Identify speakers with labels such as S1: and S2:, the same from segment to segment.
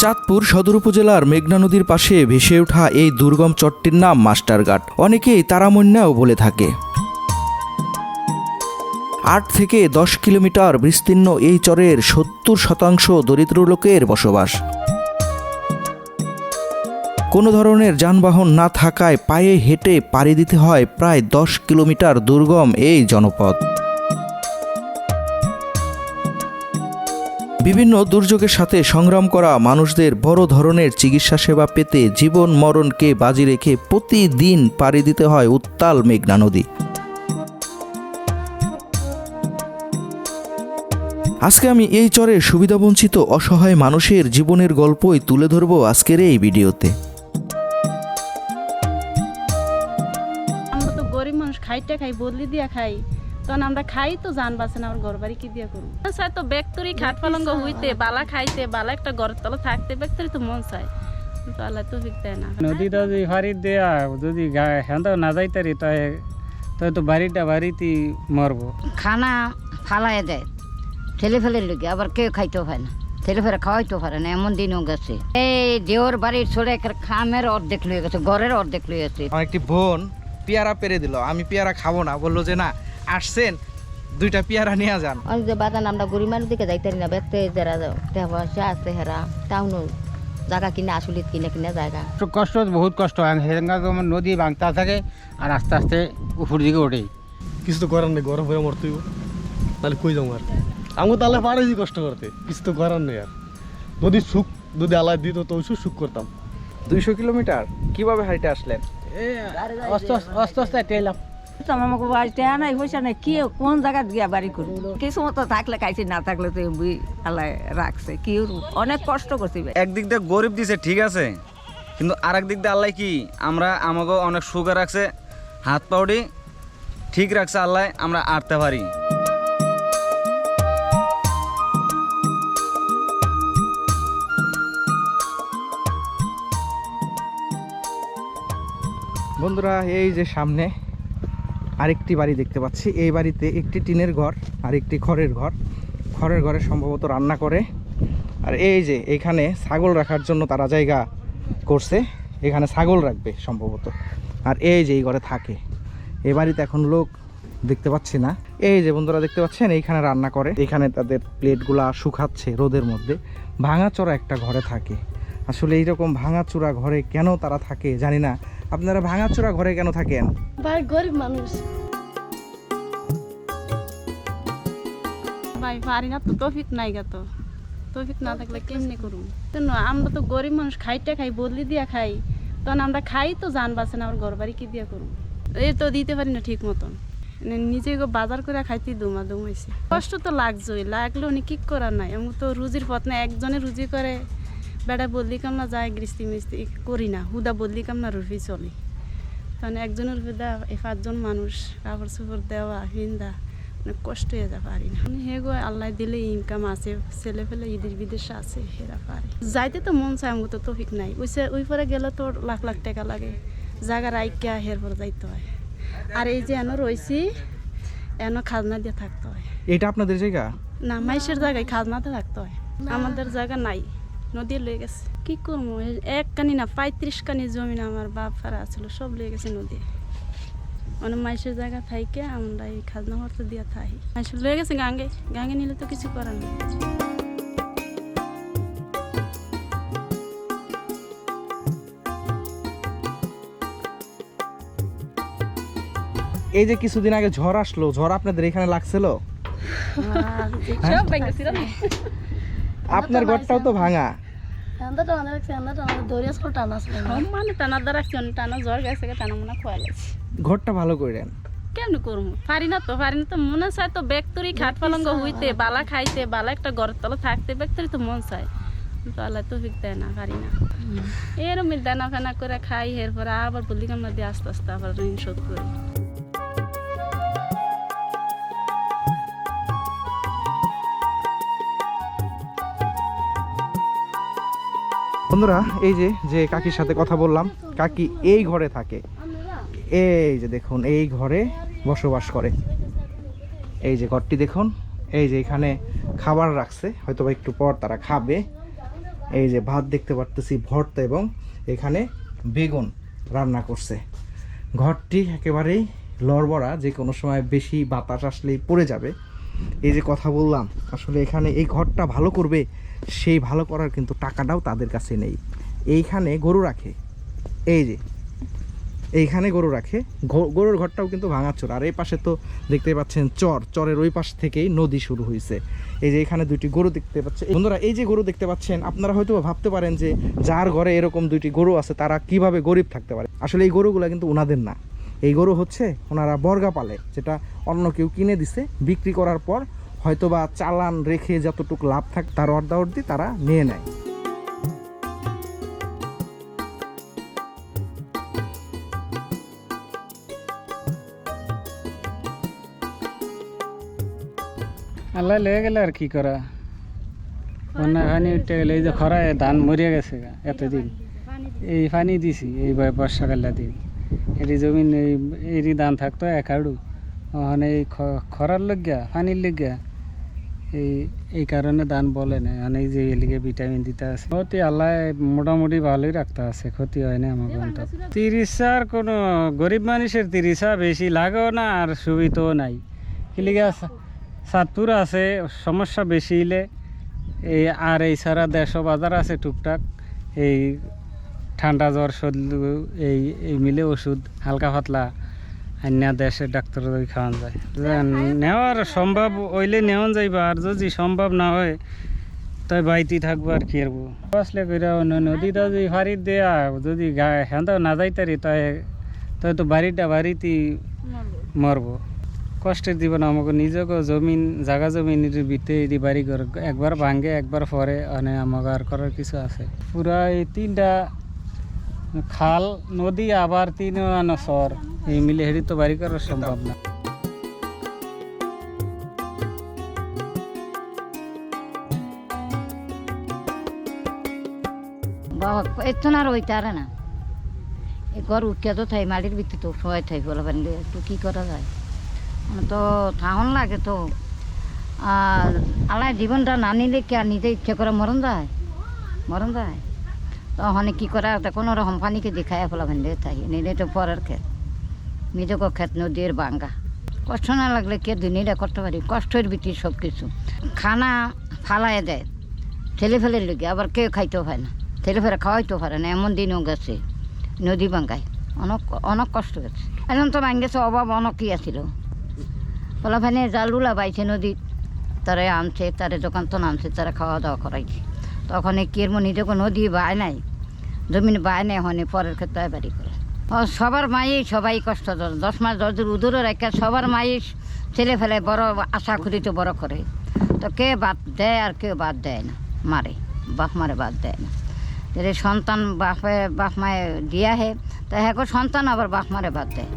S1: চাঁদপুর সদর উপজেলার মেঘনা নদীর পাশে ভেসে ওঠা এই দুর্গম চরটির নাম মাস্টারঘাট। অনেকেই তারামন্যাও বলে থাকে। আট থেকে দশ কিলোমিটার বিস্তীর্ণ এই চরের সত্তর শতাংশ দরিদ্র লোকের বসবাস। কোনো ধরনের যানবাহন না থাকায় পায়ে হেঁটে পাড়ি দিতে হয় প্রায় দশ কিলোমিটার দুর্গম এই জনপদ। বিভিন্ন দুর্যোগের সাথে সংগ্রাম করা মানুষদের বড় ধরনের চিকিৎসা সেবা পেতে জীবন মরণকে বাজি রেখে প্রতিদিন পাড়ি দিতে হয় উত্তাল মেঘনা নদী। আজকে আমি এই চরের সুবিধাবঞ্চিত অসহায় মানুষের জীবনের গল্পই তুলে ধরবো আজকের এই ভিডিওতে।
S2: আমরা তো গরিব মানুষ খাইতে খাই, বদলি দিয়া খাই। তখন আমরা খাই তো জান বাঁচে না আমার ঘর বাড়ি কি দিয়ে করব? চায় তো ব্যক্তরি খাট পালঙ্গ হইতে বালা খাইতে বালা একটা ঘরের তলে থাকতে ব্যক্তরি তো মন চায়। আল্লাহ তো দেয় না।
S3: নদীটা যদি ফারি দেয়া যদি হ্যাঁ না যাইতারি তাই তাই তো বাড়িটা বাড়িতেই মরবো।
S4: খানা ফালাই দেয়। ছেলে ফেলে লোকে আবার কেউ খাইতেও পারে না। ছেলে ফেলে খাওয়াইতেও পারে না এমন দিনও গেছে। এই দেওর বাড়ির ছোড়ে একটা খামের অর্ধেক লয়ে গেছে ঘরের অর্ধেক লয়ে গেছে।
S5: আমার একটি বোন পেয়ারা পেরে দিল। আমি পেয়ারা খাব না বলল যে না আসছেন দুইটা পেয়ারা নিয়ে যান।
S6: অনেক যে বাজান আমরা গরিব মানুষ দিকে যাইতে না ব্যক্তি যারা পয়সা আছে হেরা টাউন জায়গা কিনে আসলে কিনে কিনে জায়গা।
S3: একটু কষ্ট বহুত কষ্ট হয়। সেখানকার নদী বাংতা থাকে আর আস্তে আস্তে উপর দিকে ওঠে।
S7: কিছু তো করার নেই গরম হয়ে মরতে হইব তাহলে কই যাব আর? আমি তাহলে পারেছি কষ্ট করতে। কিছু তো করার নেই আর। যদি সুখ যদি আলাই দিত তো ওই সুখ করতাম।
S5: দুইশো কিলোমিটার কীভাবে হাইটে আসলেন?
S3: আস্তে আস্তে আস্তে টেলাম
S8: আমাকে বাড়িতে নাই পয়সা নাই কি কোন জায়গা গিয়া বাড়ি করব কিছু মতো থাকলে খাইছি না থাকলে তো এমবি আল্লাহ রাখছে কি অনেক কষ্ট করছি
S9: একদিক দিয়ে গরিব দিছে ঠিক আছে কিন্তু আর দিক দিয়ে আল্লাহ কি? আমরা আমাকে অনেক সুখে রাখছে হাত পাউডি ঠিক রাখছে আল্লাহ আমরা আটতে পারি।
S5: বন্ধুরা এই যে সামনে আরেকটি বাড়ি দেখতে পাচ্ছি। এই বাড়িতে একটি টিনের ঘর আর একটি খড়ের ঘর। খড়ের ঘরে সম্ভবত রান্না করে। আর এই যে, এখানে ছাগল রাখার জন্য তারা জায়গা করছে। এখানে ছাগল রাখবে সম্ভবত। আর এই যে, এই ঘরে থাকে। এই বাড়িতে এখন লোক দেখতে পাচ্ছি না। এই যে, বন্ধুরা দেখতে পাচ্ছেন, এইখানে রান্না করে। এখানে তাদের প্লেটগুলা শুকাচ্ছে রোদের মধ্যে। ভাঙাচোরা একটা ঘরে থাকে। আসলে এইরকম ভাঙাচোরা ঘরে কেন তারা থাকে জানি না। আপনারা ভাঙাচোরা ঘরে কেন থাকেন?
S2: ভাই গরিব মানুষ। ভাই পারি না তো তফিক নাই গা তো। তফিক না থাকলে কেমনি করুন আমরা তো গরিব মানুষ খাইতে খাই বদলি দিয়া খাই। তখন আমরা খাই তো জান বাঁচে না আমার ঘর বাড়ি কি দিয়া করুন এই তো দিতে পারি না ঠিক মতন। নিজে গো বাজার করে খাইতে দুমা দুম হয়েছে কষ্ট তো লাগছোই লাগলে উনি কি করার নাই? আমি তো রুজির পথ না একজনে রুজি করে। বেড়া বদলি কামনা যায় গৃষ্টি মিস্তি করি না। হুদা বদলি কামনা রুফি চলে। মানে একজনের হুদা এই পাঁচজন মানুষ কাপড় চোপড় দেওয়া হিন্দা অনেক কষ্ট হয়ে যা পারি না। মানে হে গো আল্লাহ দিলে ইনকাম আছে ছেলে ফেলে ঈদের বিদেশ আছে হেরা পারে। যাইতে তো মন চায় আমি তো তফিক নাই। ওই সে- ওই পরে গেলে তোর লাখ লাখ টাকা লাগে। জায়গা রাইকা হের পরে যাইতে হয়। আর এই যে এনো রয়েছি এনো খাজনা দিয়ে থাকতে হয়।
S5: এটা আপনাদের জায়গা?
S2: না মাইসের জায়গায় খাজনাতে থাকতে হয়। আমাদের জায়গা নাই। নদী লয়ে গেছে। কি করব? এক কানি না পঁয়ত্রিশ কানি জমি না আমার বাপ ফারা ছিল সব লয়ে গেছে নদী। মানে মাইসের জায়গা থাইকে আমরা এই খাজনা হর্ত দিয়া থাই। মাইস লয়ে গেছে গাঙ্গে গাঙ্গে নিলে তো কিছু করার নেই।
S5: এই যে কিছুদিন আগে ঝড় আসলো ঝড় আপনাদের এখানে লাগছিল?
S2: সব
S5: আপনার ঘরটাও তো ভাঙা।
S2: মানে টানা মনে
S5: ঘরটা ভালো করেন।
S2: কেমনি করব? পারি না তো পারি না তো মনে চায় তো ব্যক্তরি খাট পালঙ্গ হইতে বালা খাইতে বালা একটা ঘরের তলে থাকতে ব্যক্তরি তো মন চায়। আল্লাহ তো ফিক দেয় না পারি না। এরম দানা ফানা করে খাই এরপরে আবার বলি কামনা দিয়ে আস্তে আস্তে আবার ঋণ শোধ করি।
S5: বন্ধুরা, এই যে যে কাকির সাথে কথা বললাম, কাকি এই ঘরে থাকে। এই যে দেখুন, এই ঘরে বসবাস করে। এই যে ঘরটি দেখুন, এই যে এখানে খাবার রাখছে হয়তো বা একটু পর তারা খাবে। এই যে ভাত দেখতে পারতেছি, ভর্তা এবং এখানে বেগুন রান্না করছে। ঘরটি একেবারেই লড়বড়া, যে কোনো সময় বেশি বাতাস আসলেই পড়ে যাবে। এই যে কথা বললাম, আসলে এখানে এই ঘরটা ভালো করবে সেই ভালো করার কিন্তু টাকাটাও তাদের কাছে নেই। এইখানে গরু রাখে। এই যে, এইখানে গরু রাখে। গরুর ঘরটাও কিন্তু ভাঙাচোর আর এই পাশে তো দেখতে পাচ্ছেন চর। চরের ওই পাশ থেকেই নদী শুরু হয়েছে এই যে এখানে দুইটি গরু দেখতে পাচ্ছে বন্ধুরা, এই যে গরু দেখতে পাচ্ছেন, আপনারা হয়তো ভাবতে পারেন যে যার ঘরে এরকম দুইটি গরু আছে, তারা কীভাবে গরিব থাকতে পারে? আসলে এই গরুগুলো কিন্তু ওনাদের না। এই গরু হচ্ছে ওনারা বর্গা পালে যেটা অন্য কেউ কিনে দিছে, বিক্রি করার পর হয়তোবা চালান রেখে যতটুকু লাভ থাক, তার অর্ধাঅর্ধি তারা নিয়ে নেয়।
S3: আল্লাহ লেগে গেলে আর কি করা? বন্যা পানি উঠে গেলে এই যে খরায় ধান মরিয়া গেছে এতদিন। এই পানি দিছি, এই ব- বর্ষাকালটা দিন। এটি জমিন, এই, এরই ধান থাকতো এক আড়ু ওখানে এই খরার লজ্ঞা পানির লজ্ঞা এই এই কারণে ধান বলে না এই যে এলিগে ভিটামিন দিতে আছে। ক্ষতি আল্লাহ মোটামুটি ভালোই রাখতে আছে, ক্ষতি হয় না আমার অন্তত তিরিশার কোনো গরিব মানুষের তিরিশা বেশি লাগেও না আর সুবিধাও নাই। কিলিগা সাতপুর আছে, সমস্যা বেশি হলে এই আর এই সারা দেশ বাজার আছে টুকটাক। এই ঠান্ডা জ্বর, সর্দি, এই এই মিলে ওষুধ, হালকা পাতলা। অন্য দেশের ডাক্তার খাওয়ান যায়। নেওয়ার সম্ভব হইলে নেওয়ান যাইবা আর যদি সম্ভব না হয় তাই বাইতি থাকব আর কি করব আসলে কইরা অন্য নদীটা যদি ফাড়ি দেয়া যদি হ্যাঁ না যাইতারি তাই তাই তো বাড়িটা বাড়িতেই মরবো। কষ্টের জীবন আমাকে নিজেকে জমিন জাগা জমিনের ভিতরে এটি বাড়ি ঘর একবার ভাঙ্গে একবার পরে মানে আমাকে আর করার কিছু আছে। পুরা এই তিনটা খাল, নদী, আবার তিন শহর। এই মিলে হেঁটে তো বাড়ি করা সম্ভব না।
S4: বাবা এত না আর না। ঘর উঠিয়া তো থাই, মাটির ভিত্তি তো সবাই থাই বলা পারেন একটু কী করা যায়? তো থাহন লাগে তো। আর আল্লাহ জীবনটা না নিলে কি আর নিজে ইচ্ছে করে মরণ যায়? মরণ যায়? তো ওখানে কী করা তা কোনো রকম পানিকে দেখায় ফেলা ভেন্ডে থাকি নিলে তো পরের ক্ষেত। নিজেকে ক্ষেত নদীর বাঙ্গা। কষ্ট না লাগলে কে দুনিয়াটা করতে পারি? কষ্টের ভিত্তি সব কিছু খানা ফালায় দেয়। ঠেলে ফেলের লোকে আবার কেউ খাইতেও পায় না। ঠেলে ফেলে খাওয়াইতেও পারে না। এমন দিনও গেছে নদী বাঙ্গায়। অনেক অনেক কষ্ট গেছে এখন তো ভাঙ্গেছে, অভাব অনেকই আছিল। পোলাফানে জালুলা বাইছে নদীত তারা আনছে, তারে দোকান তো নামছে তারা খাওয়া দাওয়া করাইছে। তখন এই কেরম নিজেকে নদী বায় নাই। জমিন বায় নাই, হনে পরের ক্ষেত্রে বাড়ি করে। সবার মায়েই সবাই কষ্ট। দশ মাস দশ দিন উদুরে রেখে সবার মায়েই ছেলে ফেলে বড় আশা করি তো বড় করে। তো কে বাদ দেয় আর কেউ বাদ দেয় না, মারে, বাপ মারে বাদ দেয় না। তাহলে সন্তান বাপে বাপ মায়ে দিয়া হে, তা হ্যাঁ সন্তান আবার বাপ মারে বাদ দেয়।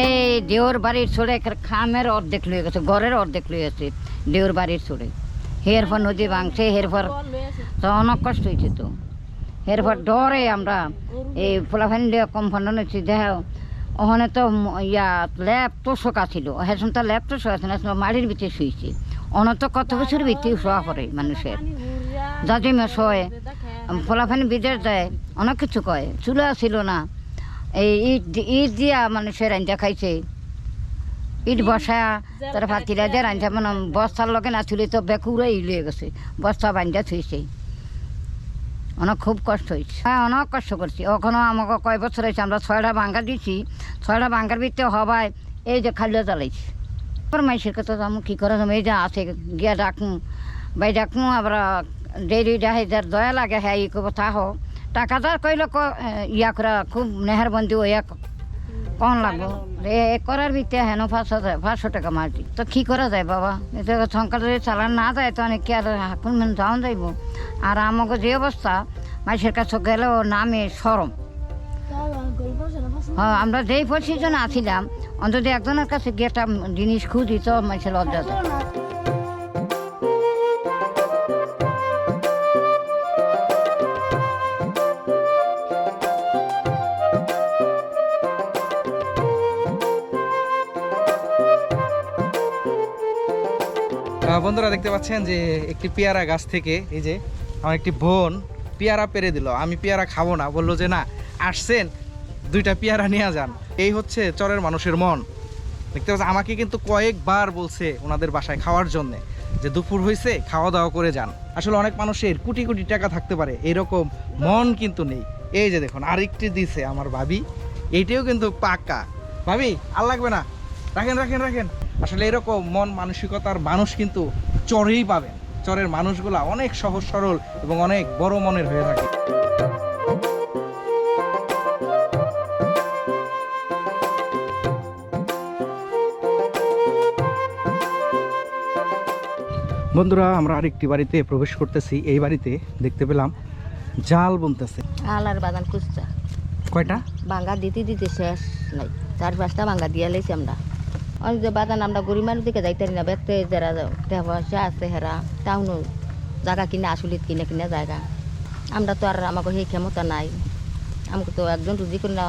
S4: এই দেওর বাড়ির ছড়ে খামের অর্ধেক লয়ে গেছে, ঘরের অর্ধেক লয়ে গেছে দেওর বাড়ির ছড়ে হের পর নদী ভাঙছে, হের পর তো অনেক কষ্ট হয়েছে তো। এর পর ডরে আমরা এই পোলাফানি দিয়ে কম ফান্ড নিচ্ছি দেখ ওখানে তো ইয়া ল্যাব তোষক আছিল হেসন তো ল্যাব তোষক আছে না মাটির ভিতরে শুয়েছে তো কত বছর ভিতরে শোয়া পড়ে মানুষের। জাজিমে শোয় পোলাফানি বিদেশ দেয়, অনেক কিছু কয়, চুলা ছিল না। এই ইট ইট দিয়া মানুষের রান্না খাইছে। ইট বসা তার ভাতিরা দিয়ে রান্না মানে বস্তার লগে না তুলে তো বেকুরে ইলিয়ে গেছে। বস্তা বান্ধা থুইছে। অনেক খুব কষ্ট হয়েছে হ্যাঁ অনেক কষ্ট করছি। ওখানে আমাকে কয় বছর হয়েছে আমরা ছয়টা বাঙ্গা দিছি। ছয়টা বাঙ্গার ভিতরে হবায় এই যে খালিয়া জ্বালাইছি। তারপর মাইসের কথা আমি কী করে এই যে আছে গিয়া ডাকুন বাই ডাকুন আবার ডেরি ডাহে যার দয়া লাগে হ্যাঁ ই করব তাহ টাকা যার কইলে ইয়া করা খুব মেহরবন্দি ওয়া কন লাগবো? এ করার ভিতরে হেন পাঁচশো পাঁচশো টাকা মারছি। তো কী করা যায় বাবা? এটা সংখ্যা যদি চালান না যায়, তো অনেক কি আর হাকুন মেন যাওয়া যাইব? আর আমাকে যে অবস্থা মাইসের কাছে গেলেও নামে সরম হ্যাঁ আমরা যেই পজিশনে আছিলাম, অন্তত একজনের কাছে গিয়ে একটা জিনিস খুঁজি, তো মাইসের লজ্জা
S5: বন্ধুরা দেখতে পাচ্ছেন যে একটি পেয়ারা গাছ থেকে এই যে আমার একটি বোন পেয়ারা পেরে দিল। আমি পেয়ারা খাব না। বলল যে, না, আসছেন, দুইটা পেয়ারা নিয়ে যান। এই হচ্ছে চরের মানুষের মন। দেখতে পাচ্ছেন, আমাকে কিন্তু কয়েকবার বলছে ওনাদের বাসায় খাওয়ার জন্যে যে, দুপুর হয়েছে খাওয়া দাওয়া করে যান। আসলে অনেক মানুষের কোটি কোটি টাকা থাকতে পারে, এরকম মন কিন্তু নেই। এই যে দেখুন, আরেকটি দিছে আমার ভাবি, এইটাও কিন্তু পাক্কা ভাবি, আর লাগবে না। রাখেন রাখেন রাখেন। আসলে এরকম মন মানসিকতার মানুষ কিন্তু চরেই পাবেন চরের মানুষগুলা অনেক সহজ সরল এবং অনেক বড় মনের হয়ে থাকে। বন্ধুরা আমরা আরেকটি বাড়িতে প্রবেশ করতেছি। এই বাড়িতে দেখতে পেলাম জাল বুনতেছে।
S6: আলার বাগান কুচা
S5: কয়টা?
S6: বাঙ্গা দিতে দিতে শেষ নাই। চার পাঁচটা বাঙ্গা দিয়া লাইছি আমরা। অনেক যে বাগান আমরা গরিব মানুষ দিকে যাইতারি না ব্যক্তি যারা টাকা পয়সা আছে হেরা টাউনও জায়গা কিনে আসলিত কিনে কিনে জায়গা। আমরা তো আর আমাকে সেই ক্ষমতা নাই। আমাকে তো একজন রুজি করি না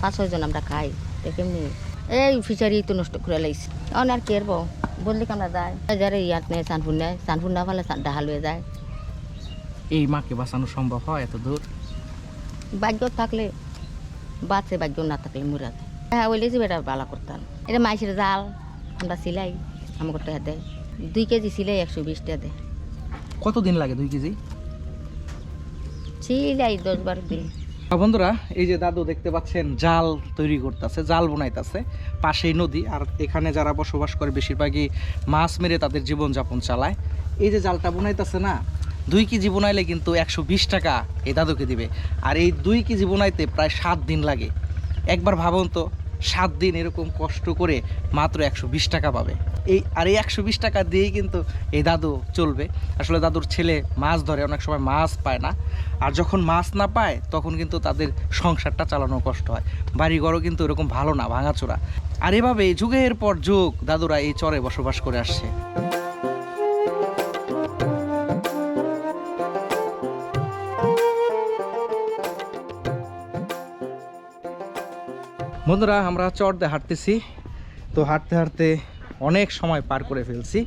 S6: পাঁচ ছয়জন আমরা খাই। তো কেমনি? এই ফিচারি তো নষ্ট করে লাইছি। অন আর কি এরব বললি আমরা যায়? যারা ইয়াত নেই সানপুর নেয় সানপুর না ফেলে ডাহাল হয়ে যায়।
S5: এই মাকে বাঁচানো সম্ভব হয় এত দূর
S6: ভাগ্য থাকলে বাঁচে ভাগ্য না থাকলে মরা যায় হ্যাঁ ওই লেছি বেটা বালা করতাম। এটা মাইসের জাল আমরা সিলাই আমাকে টাকা দেয় দুই কেজি সিলাই একশো বিশ টাকা দেয়
S5: কতদিন লাগে দুই কেজি?
S6: সিলাই দশ বারো দিন।
S5: বন্ধুরা এই যে দাদু দেখতে পাচ্ছেন জাল তৈরি করতেছে জাল বোনাইতেছে। পাশেই নদী আর এখানে যারা বসবাস করে বেশিরভাগই মাছ মেরে তাদের জীবনযাপন চালায়। এই যে জালটা বোনাইতেছে না দুই কেজি বোনাইলে কিন্তু একশো বিশ টাকা এই দাদুকে দিবে। আর এই দুই কেজি বোনাইতে প্রায় সাত দিন লাগে। একবার ভাবুন তো, সাত দিন এরকম কষ্ট করে মাত্র একশো বিশ টাকা পাবে। এই, আর এই একশো বিশ টাকা দিয়েই কিন্তু এই দাদু চলবে। আসলে দাদুর ছেলে মাছ ধরে, অনেক সময় মাছ পায় না। আর যখন মাছ না পায়, তখন কিন্তু তাদের সংসারটা চালানো কষ্ট হয়। বাড়িঘরও কিন্তু এরকম ভালো না, ভাঙাচোরা। আর এভাবে যুগের পর যুগ দাদুরা এই চরে বসবাস করে আসছে। বন্ধুরা, আমরা দিয়ে হাঁটতেছি। তো হাঁটতে হাঁটতে অনেক সময় পার করে ফেলছি।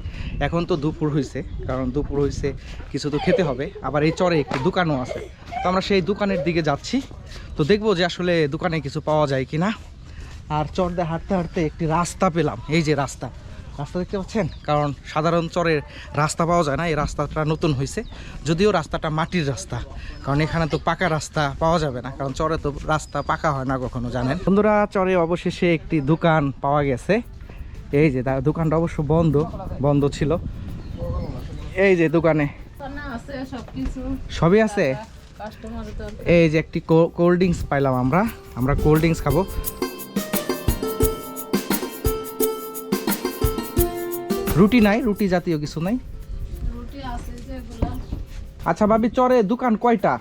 S5: এখন তো দুপুর হয়েছে কারণ দুপুর হয়েছে কিছু তো খেতে হবে। আবার এই চরে একটি দোকানও আছে। তো আমরা সেই দোকানের দিকে যাচ্ছি। তো দেখব যে আসলে দোকানে কিছু পাওয়া যায় কি না আর চর দিয়ে হাঁটতে হাঁটতে একটি রাস্তা পেলাম। এই যে রাস্তা রাস্তা দেখতে পাচ্ছেন? কারণ সাধারণ চরের রাস্তা পাওয়া যায় না এই রাস্তাটা নতুন হয়েছে যদিও রাস্তাটা মাটির রাস্তা কারণ এখানে তো পাকা রাস্তা পাওয়া যাবে না কারণ চরে তো রাস্তা পাকা হয় না কখনো জানেন? বন্ধুরা চরে অবশেষে একটি দোকান পাওয়া গেছে। এই যে তার দোকানটা অবশ্য বন্ধ বন্ধ ছিল। এই যে দোকানে। সবই আছে? এই যে একটি কোল্ড ড্রিঙ্কস পাইলাম আমরা। আমরা কোল্ড ড্রিঙ্কস খাব। রুটি নাই রুটি জাতীয় কিছু নাই। আচ্ছা ভাবি চরে দোকান কয়টা?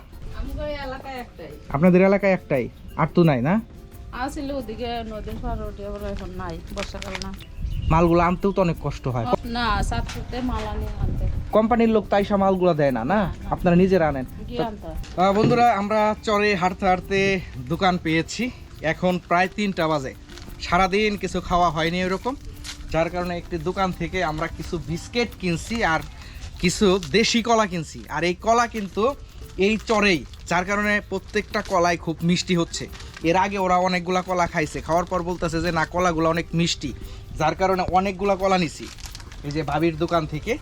S5: আপনাদের এলাকায় একটাই আর তো নাই না?
S2: আসিল ওদিকে নদীর পার এখন নাই বর্ষাকাল না।
S5: মালগুলো আনতেও তো অনেক কষ্ট হয়।
S2: না মাল আনি আনতে।
S5: কোম্পানির লোক তাই সব মালগুলো দেয় না না? আপনারা নিজেরা আনেন।
S2: হয়।
S5: বন্ধুরা আমরা চরে হাঁটতে হাঁটতে দোকান পেয়েছি। এখন প্রায় তিনটা বাজে। সারাদিন কিছু খাওয়া হয়নি এরকম যার কারণে একটি দোকান থেকে আমরা কিছু বিস্কেট কিনছি আর কিছু দেশি কলা কিনছি। আর এই কলা কিন্তু এই চরেই, যার কারণে প্রত্যেকটা কলাই খুব মিষ্টি হচ্ছে। এর আগে ওরা অনেকগুলা কলা খাইছে, খাওয়ার পর বলতেছে যে না, কলাগুলো অনেক মিষ্টি। যার কারণে অনেকগুলা কলা নিছি। এই যে ভাবির দোকান থেকে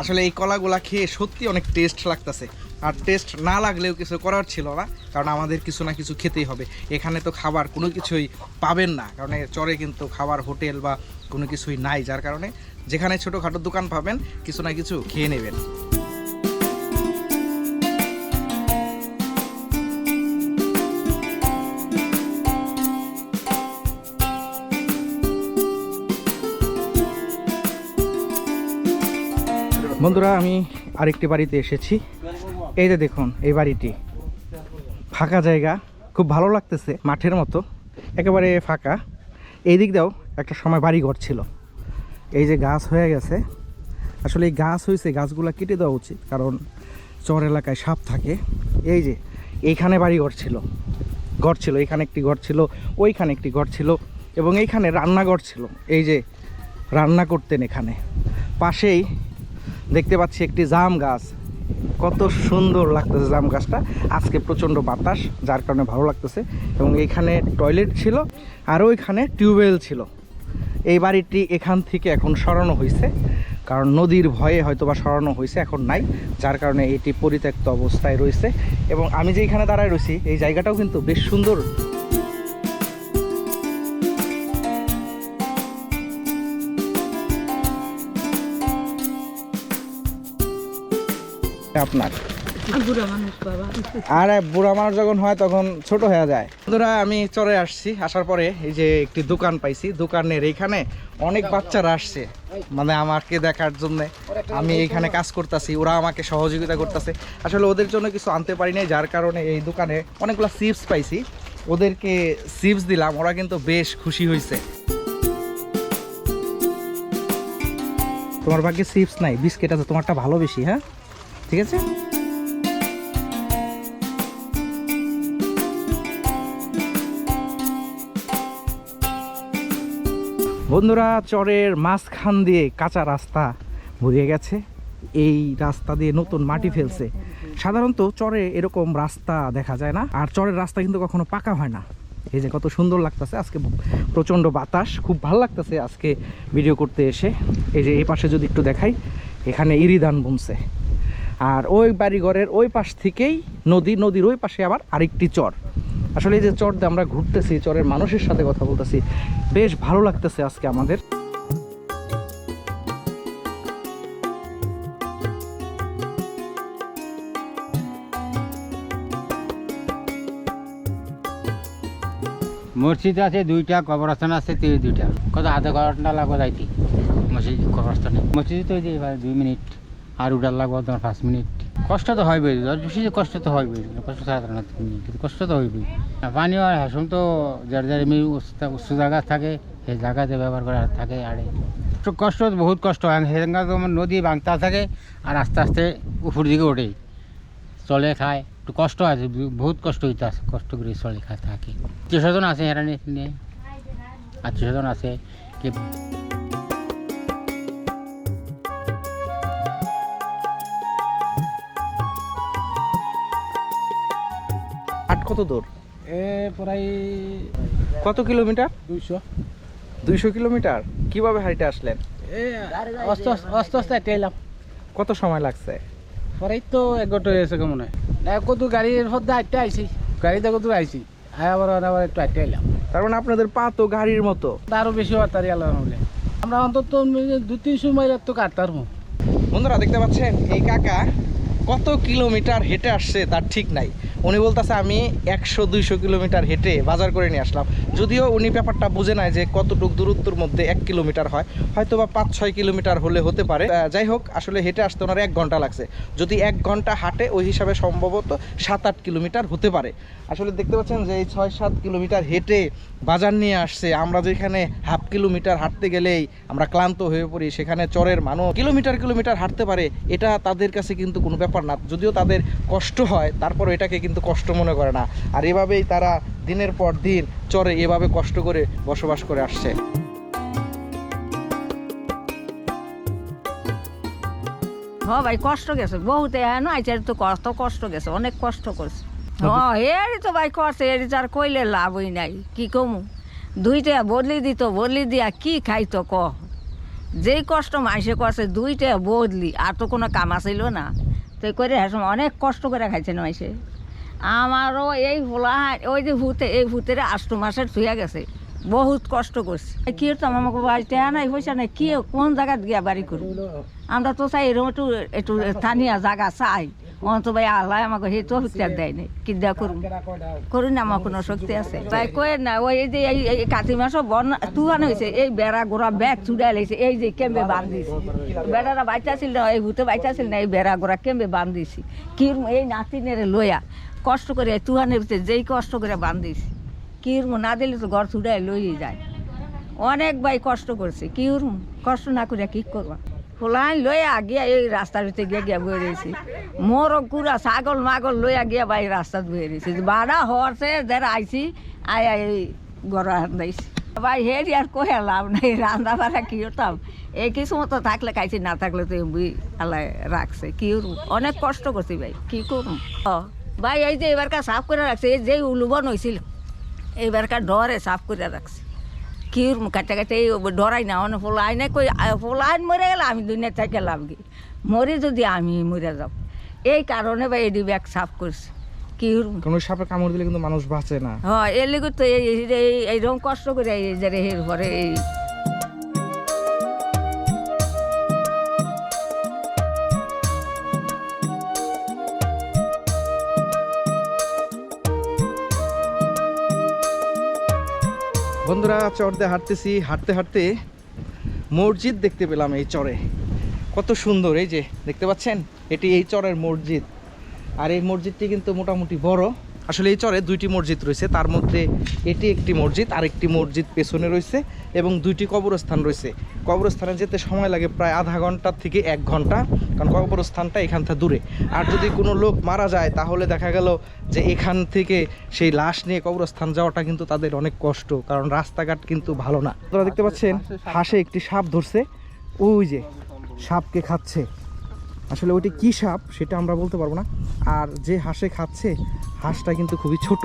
S5: আসলে এই কলাগুলা খেয়ে সত্যি অনেক টেস্ট লাগতেছে। আর টেস্ট না লাগলেও কিছু করার ছিল না, কারণ আমাদের কিছু না কিছু খেতেই হবে। এখানে তো খাবার কোনো কিছুই পাবেন না, কারণ চরে কিন্তু খাবার, হোটেল বা কোনো কিছুই নাই। যার কারণে যেখানে ছোটোখাটো দোকান পাবেন, কিছু না কিছু খেয়ে নেবেন। বন্ধুরা, আমি আরেকটি বাড়িতে এসেছি। এই যে দেখুন, এই বাড়িটি। ফাঁকা জায়গা, খুব ভালো লাগতেছে মাঠের মতো, একেবারে ফাঁকা। এই দিক দিয়েও একটা সময় বাড়ি ঘর ছিল। এই যে গাছ হয়ে গেছে। আসলে এই গাছ হয়েছে, গাছগুলো কেটে দেওয়া উচিত, কারণ চর এলাকায় সাপ থাকে। এই যে, এইখানে বাড়ি ঘর ছিল। ঘর ছিল এখানে একটি ঘর ছিল, ওইখানে একটি ঘর ছিল, এবং এইখানে রান্নাঘর ছিল। এই যে, রান্না করতেন এখানে। পাশেই দেখতে পাচ্ছি একটি জাম গাছ। কত সুন্দর লাগতেছে জাম গাছটা। আজকে প্রচণ্ড বাতাস, যার কারণে ভালো লাগতেছে। এবং এখানে টয়লেট ছিল আর ওইখানে টিউবওয়েল ছিল। এই বাড়িটি এখান থেকে এখন সরানো হয়েছে। কারণ নদীর ভয়ে হয়তো বা সরানো হয়েছে, এখন নাই। যার কারণে এটি পরিত্যক্ত অবস্থায় রয়েছে। এবং আমি যে এখানে দাঁড়ায় রয়েছি, এই জায়গাটাও কিন্তু বেশ সুন্দর। আপনার? আর বুড়া মানুষ যখন হয় তখন ছোট হয়ে যায়। বন্ধুরা আমি চলে আসছি আসার পরে এই যে একটি দোকান পাইছি। দোকানের এইখানে অনেক বাচ্চারা আসছে মানে আমাকে দেখার জন্য। আমি এইখানে কাজ করতেছি ওরা আমাকে সহযোগিতা করতেছে। আসলে ওদের জন্য কিছু আনতে পারি নাই যার কারণে এই দোকানে অনেকগুলো চিপস পাইছি। ওদেরকে চিপস দিলাম ওরা কিন্তু বেশ খুশি হয়েছে তোমার ভাগ্যে চিপস নাই বিস্কিট আছে তোমারটা ভালো বেশি হ্যাঁ? ঠিক আছে? বন্ধুরা, চরের মাঝখান দিয়ে কাঁচা রাস্তা ভরিয়ে গেছে। এই রাস্তা দিয়ে নতুন মাটি ফেলছে। সাধারণত চরে এরকম রাস্তা দেখা যায় না, আর চরের রাস্তা কিন্তু কখনো পাকা হয় না। এই যে কত সুন্দর লাগতেছে, আজকে প্রচণ্ড বাতাস। খুব ভালো লাগতেছে আজকে ভিডিও করতে এসে। এই যে এই পাশে যদি একটু দেখাই, এখানে ইরিদান বুনছে। আর ওই বাড়িঘরের ওই পাশ থেকেই নদী, নদীর ওই পাশে আবার আরেকটি চর। আসলে এই যে চর দিয়ে আমরা ঘুরতেছি, চরের মানুষের সাথে কথা বলতেছি, বেশ ভালো লাগতেছে আজকে আমাদের।
S3: মসজিদ আছে দুইটা, কবরস্থান আছে তে দুইটা। কত আধা ঘণ্টা লাগবে যাইতে? মসজিদ, কবরস্থানে। মসজিদ তো দুই মিনিট। আর উঠার লাগবে তোমার পাঁচ মিনিট। কষ্ট তো জ্বর বেশি কষ্ট তো হইবে কষ্ট ছাড়া না কিন্তু কষ্ট তো হইবে পানি আর হাসুন তো যার যার এমনি উচ্চ জায়গা থাকে, সেই জায়গাতে ব্যবহার করা থাকে আরে তো কষ্ট বহুত কষ্ট হয় সেখানে তো আমার নদী বাংতা থাকে আর আস্তে আস্তে উপর দিকে ওঠে। চলে খায়, একটু কষ্ট আছে, বহুত কষ্ট হইতে আছে, কষ্ট করে চলে খায়, থাকে। আত্মীয় স্বজন আছে এরা নিয়ে আত্মীয় স্বজন আছে? কি?
S5: দূর
S3: এ প্রায়
S5: কত কিলোমিটার?
S3: দুইশো।
S5: দুইশো কিলোমিটার? কীভাবে হাইটে আসলেন?
S3: এ অস্ত অস্ত অস্ত একটা এলাম।
S5: কত সময় লাগছে?
S3: পরে তো এক ঘণ্টা হয়েছে কেমন। হয় না কত গাড়ির মধ্যে আটটা আইছি। গাড়িতে কত আইছি? আয় আবার আবার একটু আটটা এলাম।
S5: তার মানে আপনাদের পা তো গাড়ির মতো।
S3: আরও বেশি হতারি হলে আমরা অন্তত দু তিনশো মাইলের তো কাটতার মো
S5: বন্ধুরা দেখতে পাচ্ছেন এই কাকা কত কিলোমিটার হেঁটে আসছে তার ঠিক নাই। উনি বলতেছে, আমি একশো, দুইশো কিলোমিটার হেঁটে বাজার করে নিয়ে আসলাম। যদিও উনি ব্যাপারটা বুঝে নাই যে কতটুক দূরত্বর মধ্যে এক কিলোমিটার হয়। হয়তো বা পাঁচ ছয় কিলোমিটার হলে হতে পারে। যাই হোক, আসলে হেঁটে আসতে ওনার এক ঘণ্টা লাগছে। যদি এক ঘণ্টা হাঁটে, ওই হিসাবে সম্ভবত সাত আট কিলোমিটার হতে পারে। আসলে দেখতে পাচ্ছেন যে এই ছয় সাত কিলোমিটার হেঁটে বাজার নিয়ে আসছে। আমরা যেখানে হাফ কিলোমিটার হাঁটতে গেলেই আমরা ক্লান্ত হয়ে পড়ি, সেখানে চরের মানুষ কিলোমিটার কিলোমিটার হাঁটতে পারে, এটা তাদের কাছে কিন্তু কোনো ব্যাপার না। যদিও তাদের কষ্ট হয় তারপর এটাকে কিন্তু কষ্ট মনে করে না। আর এভাবেই তারা দিনের পর দিন চরে এভাবে কষ্ট করে বসবাস করে আসছে।
S8: হ ভাই কষ্ট গেছে। বহুত এন আইচার তো কত কষ্ট গেছে অনেক কষ্ট করছে। হ্যাঁ এরই তো ভাই করছে এর যার কইলে লাভই নাই। কি কমু? দুইটা বদলি দিত বদলি দিয়া কি খাইতো ক? যেই কষ্ট মাইসে করছে দুইটা বদলি। আর তো কোনো কাম আসিল না। তো করে হ্যাঁ অনেক কষ্ট করে খাইছে না মাইসে। আমারও এই হোলা ওই যে ভূতে, এই ভূতের আষ্ট মাসের ছুঁয়া গেছে। বহুত কষ্ট করছি। কি তো আমাকে বাড়িতে নাই পয়সা নাই কি কোন জায়গায় গিয়া বাড়ি করব? আমরা তো চাই এরকম একটু একটু স্থানীয় জায়গা চাই। অন্ত ভাই আল্লাহ আমাকে সেই তো ত্যাগ দেয় নাই কি দেয়া করুন করুন আমার কোনো শক্তি আছে। তাই কয়ে না ওই এই যে এই- এই কাতি মাসও বন্যা তুফান হয়েছে এই বেড়া গোড়া ব্যাগ চুড়াই লেছে এই যে কেমবে বান্ধিছি বেড়ারা বাইচা ছিল না এই ভূতে বাইচা ছিল না এই বেড়া গোড়া কেমবে বান্ধিছি কি এই নাতিনের লইয়া কষ্ট করে তুহানের ভিতরে যেই কষ্ট করে বান্ধিছি কি না দিলে তো ঘর ছুড়াই লইয়ে যায়। অনেক ভাই কষ্ট করছে কিরম? কষ্ট না করে কি করবা? ফুলাইন লইয়া গিয়া এই রাস্তার ভিতরে গিয়া গিয়া বয়ে রয়েছি মোর কুড়া ছাগল মাগল লইয়া গিয়া ভাই রাস্তাত বয়ে রয়েছি বাড়া হরছে যারা আইছি, আই আই গড় হান্দাইছি ভাই হেরি আর কোহে লাভ নাই রান্না বাড়া কি হতাম এই কিছু মতো থাকলে খাইছি না থাকলে তো এমবি আল্লাহ রাখছে কি? অনেক কষ্ট করছি ভাই কি করুন ভাই এই যে এবারকার সাফ করে রাখছে এই যে উলুবন হয়েছিল এইবারকার ডরে সাফ করে রাখছে কি কাটে কাটে ডরাই না অনেক ফল আইনে কই ফল আইন মরে গেলে আমি দুনিয়া থেকে লাভ কি? মরে যদি আমি মরে যাব। এই কারণে বা এডি ব্যাগ সাফ করছি। কি করব?
S5: কোনো সাপে কামড় দিলে কিন্তু মানুষ বাঁচে না।
S8: হ্যাঁ এর লিগে তো এই এই- এইরকম কষ্ট করে এই যে হের পরে এই
S5: বন্ধুরা চর দিয়ে হাঁটতেছি, হাঁটতে হাঁটতে মসজিদ দেখতে পেলাম এই চরে। কত সুন্দর, এই যে, দেখতে পাচ্ছেন? এটি এই চরের মসজিদ। আর এই মসজিদটি কিন্তু মোটামুটি বড়। আসলে এই চরে দুইটি মসজিদ রয়েছে। তার মধ্যে এটি একটি মসজিদ আর একটি মসজিদ পেছনে রয়েছে এবং দুইটি কবরস্থান রয়েছে। কবরস্থানে যেতে সময় লাগে প্রায় আধা ঘণ্টা থেকে এক ঘণ্টা। কারণ কবরস্থানটা এখান থেকে দূরে। আর যদি কোনো লোক মারা যায়, তাহলে দেখা গেল যে এখান থেকে সেই লাশ নিয়ে কবরস্থান যাওয়াটা কিন্তু তাদের অনেক কষ্ট, কারণ রাস্তাঘাট কিন্তু ভালো না। আপনারা দেখতে পাচ্ছেন, হাসে একটি সাপ ধরছে। ওই যে সাপকে খাচ্ছে। আসলে ওইটি কী সাপ, সেটা আমরা বলতে পারব না। আর যে হাঁসে খাচ্ছে, হাঁসটা কিন্তু খুবই ছোট।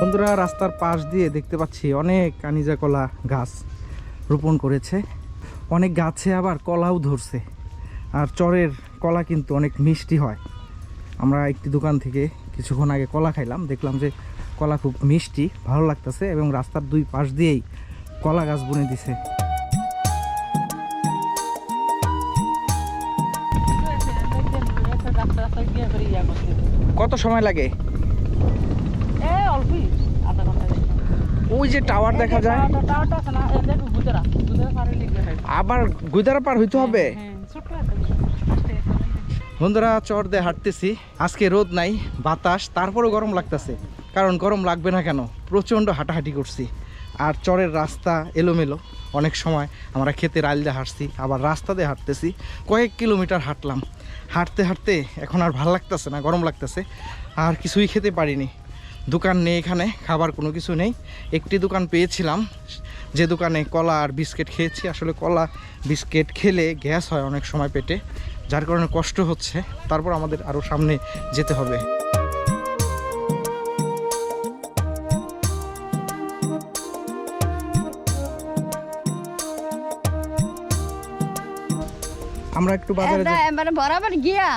S5: বন্ধুরা, রাস্তার পাশ দিয়ে দেখতে পাচ্ছি অনেক কানিজা কলা গাছ রোপণ করেছে। অনেক গাছে আবার কলাও ধরছে। আর চরের কলা কিন্তু অনেক মিষ্টি হয়। আমরা একটি দোকান থেকে কিছুক্ষণ আগে কলা খাইলাম, দেখলাম যে কলা খুব মিষ্টি, ভালো লাগতেছে এবং রাস্তার দুই পাশ দিয়েই কলা গাছ বুনে দিছে। কত সময় লাগে? ওই যে টাওয়ার দেখা যায়। আবার গুদারা পার হইতে হবে? বন্ধুরা চর দিয়ে হাঁটতেছি। আজকে রোদ নাই বাতাস তারপরেও গরম লাগতেছে। কারণ গরম লাগবে না কেন? প্রচণ্ড হাঁটাহাঁটি করছি। আর চরের রাস্তা এলোমেলো। অনেক সময় আমরা খেতে রাইল দিয়ে হাঁটছি আবার রাস্তা দিয়ে হাঁটতেছি। কয়েক কিলোমিটার হাঁটলাম। হাঁটতে হাঁটতে এখন আর ভালো লাগতেছে না গরম লাগতেছে। আর কিছুই খেতে পারিনি। দোকান নেই এখানে খাবার কোনো কিছু নেই। একটি দোকান পেয়েছিলাম যে দোকানে কলা আর বিস্কিট খেয়েছি। আসলে কলা বিস্কিট খেলে গ্যাস হয় অনেক সময় পেটে যার কারণে কষ্ট হচ্ছে। তারপর আমাদের আরও সামনে যেতে হবে। আমরা একটু বাজারে যাই।
S6: মানে বরাবর গিয়া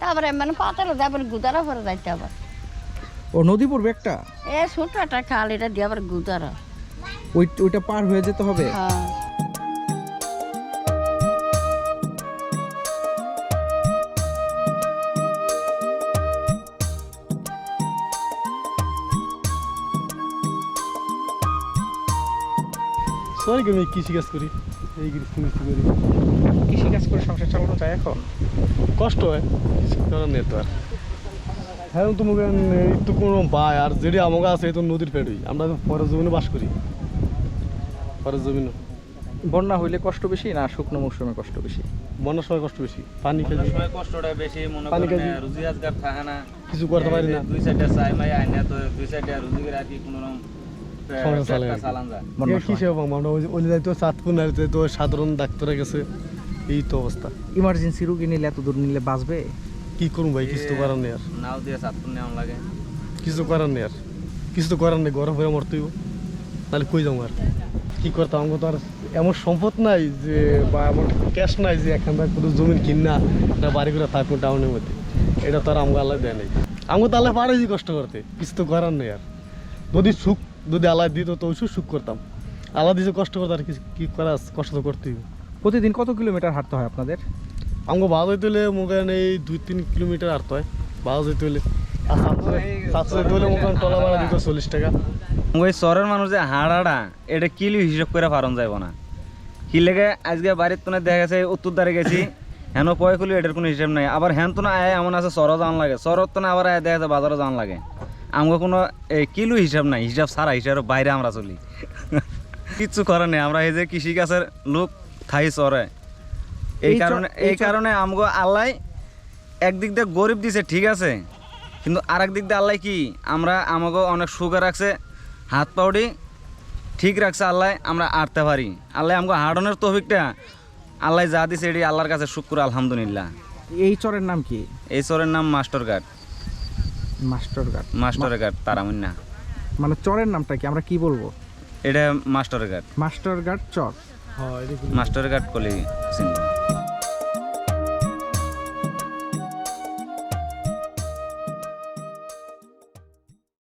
S6: তারপরে মানে পাতালো তারপরে গুদারা পরে যাইতে আবার
S5: ও নদী পড়বে একটা?
S6: এ ছোট একটা খাল এটা দিয়ে আবার গুদারা
S5: ওই ওইটা পার হয়ে যেতে হবে?
S6: হ্যাঁ।
S7: সরি আমি কৃষি কাজ করি। এই কৃষি করি।
S5: কৃষি কাজ করে সংসার চালানো যায় এখন?
S7: কষ্ট হয়। কিছু করার নেই তো আর। হ্যাঁ তো মুখে এই তো কোনো বাই আর যেটি আমাকে আছে এই তো নদীর পেটই আমরা পরের জমিনে বাস করি। পরের জমিনে।
S5: বন্যা হইলে কষ্ট বেশি না শুকনো মৌসুমে কষ্ট বেশি?
S7: বন্যার সময় কষ্ট বেশি। পানি খেলে
S9: সময় কষ্টটা বেশি মনে করেন রুজি আজগার থাকে না।
S7: কিছু করতে পারি না।
S9: দুই সাইডে চাই মাই আইনা তো দুই সাইডে রুজি করে আর কি কোনো রকম
S7: সাধারণ ডাক্তারের কাছে এই তো অবস্থা।
S5: ইমার্জেন্সি রুগী নিলে এত দূর নিলে বাঁচবে?
S7: কি করুন ভাই? কিছু তো করার নেই আর।
S9: নাও দিয়ে সাতপুর নেওয়া লাগে।
S7: কিছু করার নেই আর। কিছু তো করার নেই গরম হয়ে মরতেই তাহলে কই যাব আর? কি করতাম আমাকে তো আর এমন সম্পদ নাই যে বা এমন ক্যাশ নাই যে এখানটা কোনো জমিন কিনা না বাড়ি করে থাকব টাউনের মধ্যে। এটা তো আর আমাকে আল্লাহ দেয় নাই। আমাকে তো আল্লাহ পারেছি কষ্ট করতে। কিছু তো করার নেই আর। যদি সুখ যদি আল্লাহ দিত তো ওই সুখ করতাম। আল্লাহ দিছে কষ্ট করতে আর কিছু কি করা কষ্ট তো করতেই হবে।
S5: প্রতিদিন কত কিলোমিটার হাঁটতে হয় আপনাদের?
S7: আমাকে বাজ হইতে হলে মোকে এই দুই তিন কিলোমিটার হাঁটতে হয়। বাজ হইতে হলে আর সাতশো হইতে হলে মোকে টলা ভাড়া দিত চল্লিশ টাকা।
S9: ওই শহরের মানুষ যে এটা কিলি হিসাব করে পারন যাইব না। কি লেগে আজকে বাড়ির তো দেখা গেছে, উত্তর দ্বারে গেছি, হেন পয় খুলি, এটার কোনো হিসাব নাই। আবার হ্যান তো না আয় এমন আছে সরও যাওয়ান লাগে। সরত তো না আবার আয় দেখা যাচ্ছে বাজারও যাওয়ান লাগে। আমাকে কোনো কিলো হিসাব নাই, হিসাব ছাড়া, হিসাবের বাইরে আমরা চলি। কিচ্ছু করে নেই, আমরা এই যে কৃষিকাজের লোক থাই চরে এই কারণে
S5: এই
S9: কারণে আমগো আল্লাহ একদিক দিয়ে গরিব দিছে ঠিক আছে? কিন্তু আর দিক দিয়ে আল্লাহ কি? আমরা আমাকে অনেক সুগার রাখছে হাত পাউডি ঠিক রাখছে আল্লাহ আমরা আটতে পারি। আল্লাহ আমাকে হার্ডনের তৌফিকটা আল্লাহ যা দিছে এটি আল্লাহর কাছে শুক্র আলহামদুলিল্লাহ।
S5: এই চরের নাম কি?
S9: এই চরের নাম মাস্টার ঘাট
S5: মাস্টার ঘাট
S9: মাস্টার ঘাট তারামুন্না।
S5: মানে চরের নামটা কি? আমরা কি বলব?
S9: এটা মাস্টার ঘাট
S5: মাস্টার ঘাট চর।
S7: হ্যাঁ এটা
S9: মাস্টার ঘাট কলি সিন্ধু